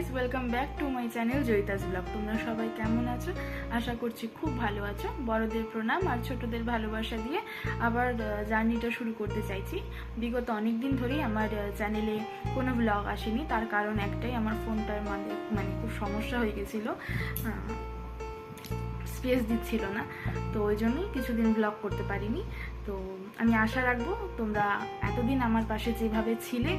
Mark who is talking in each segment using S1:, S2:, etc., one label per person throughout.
S1: Guys welcome back to my channel Joyita's blog তোমরা সবাই কেমন আছো? আশা করছি খুব ভালো আছো। বড়দের প্রণাম আর ছোটদের ভালোবাসা দিয়ে আবার জার্নিটা শুরু করতে চাইছি। বিগত অনেক দিন ধরেই আমার চ্যানেলে কোনো ব্লগ আসেনি। তার কারণ একটাই, আমার ফোনটার মানে মানে খুব সমস্যা হয়ে গেছিল। স্পেস দিচ্ছিল না। তো ওই জন্যই কিছুদিন ব্লগ করতে পারিনি। তো আমি আশা রাখব তোমরা এতদিন আমার পাশে যেভাবে ছিলে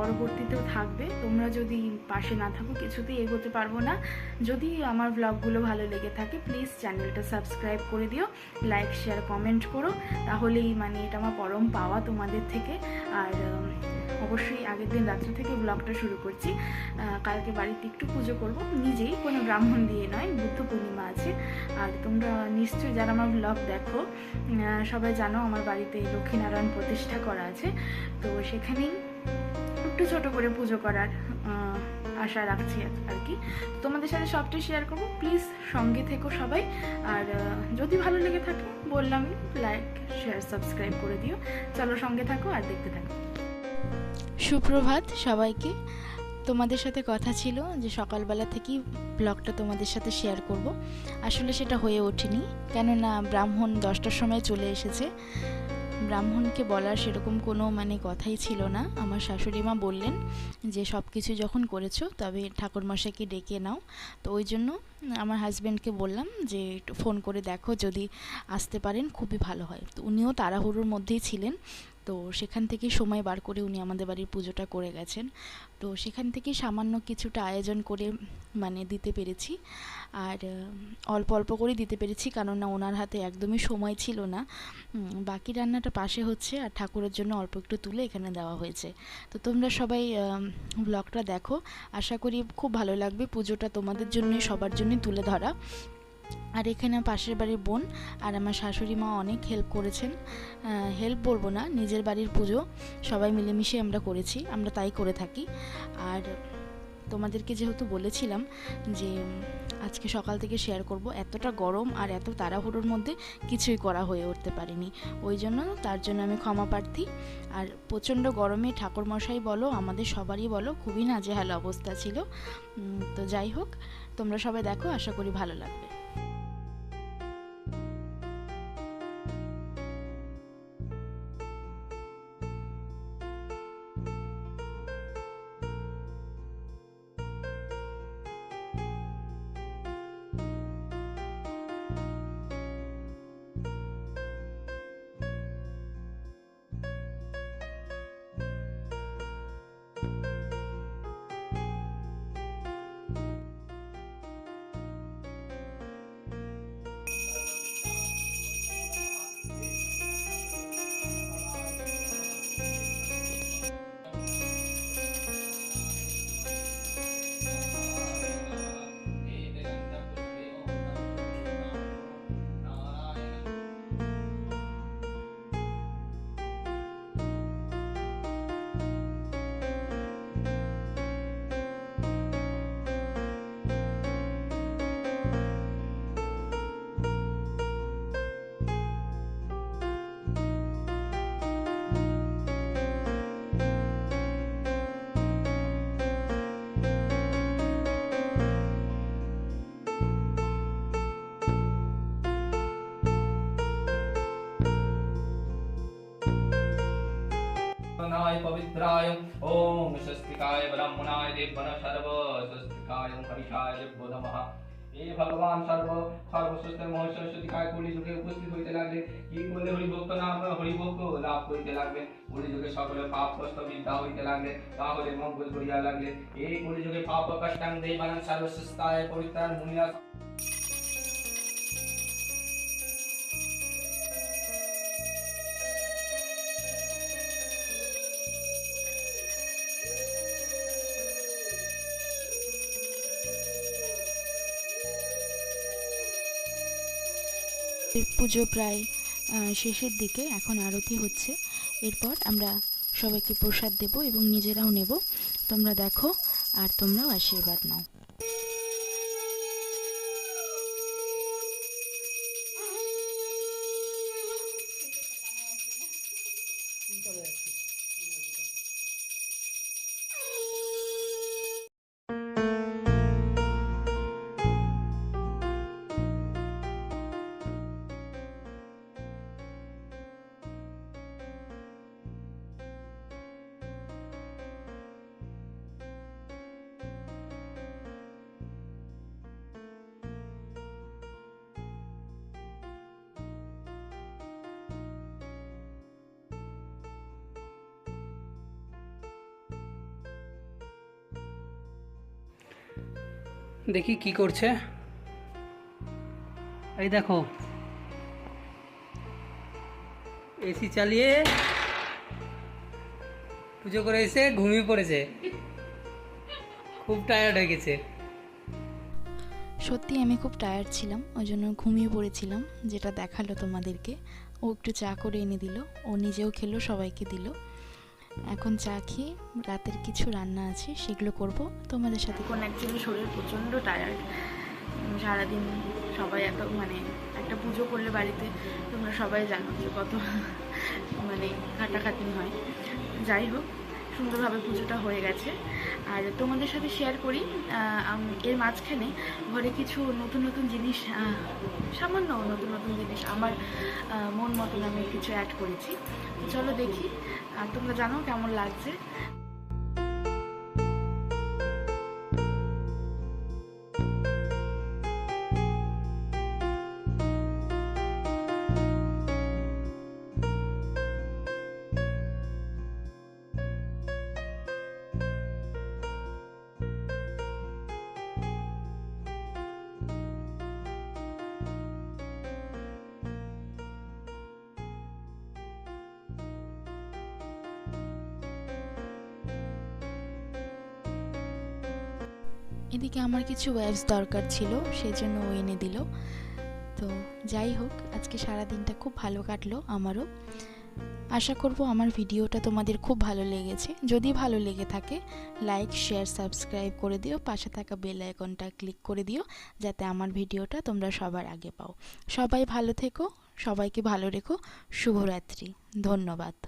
S1: পরবর্তীতেও থাকবে। তোমরা যদি পাশে না থাকো, কিছুতেই এগোতে পারব না। যদি আমার ব্লগগুলো ভালো লেগে থাকে প্লিজ চ্যানেলটা সাবস্ক্রাইব করে দিও লাইক শেয়ার কমেন্ট করো। তাহলেই মানে এটা আমার পরম পাওয়া তোমাদের থেকে। আর অবশ্যই আগের দিন রাত্রে থেকে ব্লগটা শুরু করছি। কালকে বাড়িতে একটু পুজো করব। নিজেই কোনো ব্রাহ্মণ দিয়ে নয়, বুদ্ধ পূর্ণিমা আছে। আর তোমরা নিশ্চয়ই যারা আমার ব্লগ দেখো সবাই জানো আমার বাড়িতে লক্ষ্মীনারায়ণ প্রতিষ্ঠা করা আছে। তো সেখানেই একটু ছোট করে পুজো করার আশা রাখছি আর- কি। তোমাদের সাথে সবটাই শেয়ার করব। প্লিজ সঙ্গে থেকো সবাই। আর যদি ভালো লেগে থাকে, বললাম লাইক শেয়ার সাবস্ক্রাইব করে দিও। চলো সঙ্গে থাকো আর দেখতে থাকো। সুপ্রভাত সবাইকে। তোমাদের সাথে কথা ছিল যে সকালবেলা থেকেই ব্লগটা তোমাদের সাথে শেয়ার করব। আসলে সেটা হয়ে ওঠেনি। কেননা ব্রাহ্মণ দশটার সময় চলে এসেছে। ব্রাহ্মণকে বলার সেরকম কোনো মানে কথাই ছিল না। আমার শাশুড়ি মা বললেন যে, সব কিছু যখন করেছ তবে ঠাকুরমশাইকে ডেকে নাও। তো ওই জন্য আমার হাজব্যান্ডকে বললাম যে, একটু ফোন করে দেখো, যদি আসতে পারেন খুবই ভালো হয়। তো উনিও তাড়াহুড়োর মধ্যেই ছিলেন। তো সেখান থেকে সময় বার করে উনি আমাদের বাড়ির পুজোটা করে গেছেন। তো সেখান থেকে সামান্য কিছুটা আয়োজন করে মানে দিতে পেরেছি। আর অল্প অল্প করে দিতে পেরেছি কেননা ওনার হাতে একদমই সময় ছিল না। বাকি রান্নাটা পাশে হচ্ছে আর ঠাকুরের জন্য অল্প একটু তুলে এখানে দেওয়া হয়েছে। তো তোমরা সবাই ব্লগটা দেখো। আশা করি খুব ভালো লাগবে। পুজোটা তোমাদের জন্যই, সবার জন্যই তুলে ধরা। আর এখানে পাশের বাড়ির বোন আর আমার শাশুড়ি মা অনেক হেল্প করেছেন। হেল্প বলব না, নিজের বাড়ির পুজো সবাই মিলেমিশে আমরা করেছি, আমরা তাই করে থাকি। আর তোমাদেরকে যেহেতু বলেছিলাম যে আজকে সকাল থেকে শেয়ার করব, এতটা গরম আর এত তাড়াহুড়োর মধ্যে কিছুই করা হয়ে উঠতে পারিনি। ওই জন্য তার জন্য আমি ক্ষমা প্রার্থী। আর প্রচণ্ড গরমে ঠাকুরমশাই বলো, আমাদের সবারই বলো, খুবই নাজেহাল অবস্থা ছিল। তো যাই হোক, তোমরা সবাই দেখো, আশা করি ভালো লাগবে।
S2: नाय पवित्राय ओम स्वस्तिकाय ब्रह्मणाय देवन सर्व स्वस्तिकाय हरिषाय দেব্য নমঃ এই ভগবান সর্ব সর্বশ্রেষ্ঠ মহেশ্বর সতিকায় কলি যুগে উপস্থিত হইতে লাগলে কি করলে হরিভক্ত নাম হরিভক্ত লাভ করিতে লাগবে কলি যুগে সকলে পাপ কষ্ট বিদ্যা হইতে লাগলে তাহলে মঙ্গল করিয়া লাগলে এই কলি যুগে পাপ কষ্টাং দেবানাং সর্বশ্রেষ্ঠায় পবিত্রান মুনিরা
S1: পুজো প্রায় শেষের দিকে এখন আরতি হচ্ছে। এরপর আমরা সবাইকে প্রসাদ দেব এবং নিজেরাও নেব। তোমরা দেখো আর তোমরাও আশীর্বাদ নাও।
S3: দেখি কি করছে। এই দেখো। এসি চালিয়ে পুজো করে এসে ঘুমিয়ে পড়েছে। খুব টায়ার্ড হয়ে গেছে।
S1: সত্যি আমি খুব টায়ার্ড ছিলাম, ওই জন্য ঘুমিয়ে পড়েছিলাম, যেটা দেখাল তোমাদেরকে। ও একটু চা করে এনে দিল, ও নিজেও খেলো, সবাইকে দিল। এখন চা খেয়ে রাতের কিছু রান্না আছে, সেগুলো করব। তোমাদের সাথে
S4: এখন অ্যাকচুয়ালি শরীর প্রচণ্ড টায়ার্ড সারাদিন সবাই এত মানে একটা পুজো করলে বাড়িতে তোমরা সবাই জানো যে কত মানে খাটাখাটনি হয়। যাই হোক, সুন্দরভাবে পুজোটা হয়ে গেছে। আর তোমাদের সাথে শেয়ার করি এর মাঝখানে ঘরে কিছু নতুন নতুন জিনিস সামান্য নতুন নতুন জিনিস আমার মন মতন আমি কিছু অ্যাড করেছি। চলো দেখি আর তোমরা জানো কেমন লাগছে?
S1: এদিকে আমার কিছু ওয়েবস দরকার ছিল সেই জন্য ও এনে দিল। তো যাই হোক, আজকে সারা দিনটা খুব ভালো কাটলো আমারও। আশা করব আমার ভিডিওটা তোমাদের খুব ভালো লেগেছে। যদি ভালো লেগে থাকে লাইক শেয়ার সাবস্ক্রাইব করে দিও। পাশে থাকা বেল আইকনটা ক্লিক করে দিও, যাতে আমার ভিডিওটা তোমরা সবার আগে পাও। সবাই ভালো থেকো, সবাইকে ভালো রেখো। শুভরাত্রি। ধন্যবাদ।